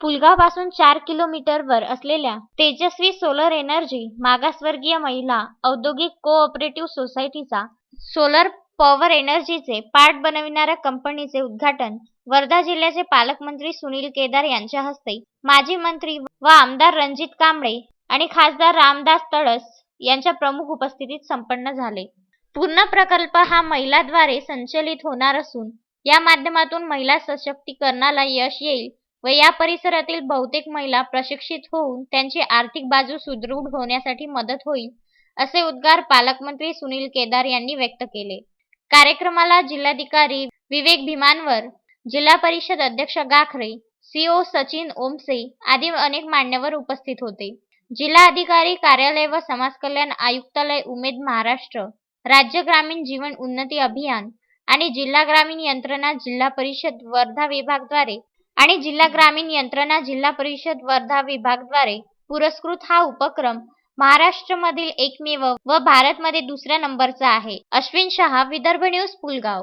पुलगावपासून चार किलोमीटरवर असलेल्या तेजस्वी सोलर एनर्जी मागासवर्गीय महिला औद्योगिक कोऑपरेटिव्ह सोसायटीचा सोलर पॉवर एनर्जीचे पार्ट बनविणाऱ्या कंपनीचे उद्घाटन वर्धा जिल्ह्याचे पालकमंत्री सुनील केदार यांच्या हस्ते माजी मंत्री व आमदार रणजित कांबळे आणि खासदार रामदास तडस यांच्या प्रमुख उपस्थितीत संपन्न झाले. पूर्ण प्रकल्प हा महिलाद्वारे संचलित होणार असून या माध्यमातून महिला सशक्तीकरणाला यश येईल व या परिसरातील बहुतेक महिला प्रशिक्षित होऊन त्यांची आर्थिक बाजू सुदृढ होण्यासाठी मदत होईल असे उद्गार पालकमंत्री सुनील केदार यांनी व्यक्त केले. कार्यक्रमाला जिल्हाधिकारी विवेक भीमानवर, जिल्हा परिषद अध्यक्ष गाखरे, सीओ सचिन ओमसे आदी अनेक मान्यवर उपस्थित होते. जिल्हा अधिकारी कार्यालय व समाज कल्याण आयुक्तालय उमेद महाराष्ट्र राज्य ग्रामीण जीवन उन्नती अभियान आणि जिल्हा ग्रामीण यंत्रणा जिल्हा परिषद वर्धा विभागद्वारे आणि जिल्हा ग्रामीण यंत्रणा जिल्हा परिषद वर्धा विभागद्वारे पुरस्कृत हा उपक्रम महाराष्ट्रमधील एकमेव व भारतमध्ये दुसऱ्या नंबरचा आहे. अश्विन शहा, विदर्भ न्यूज, पुलगाव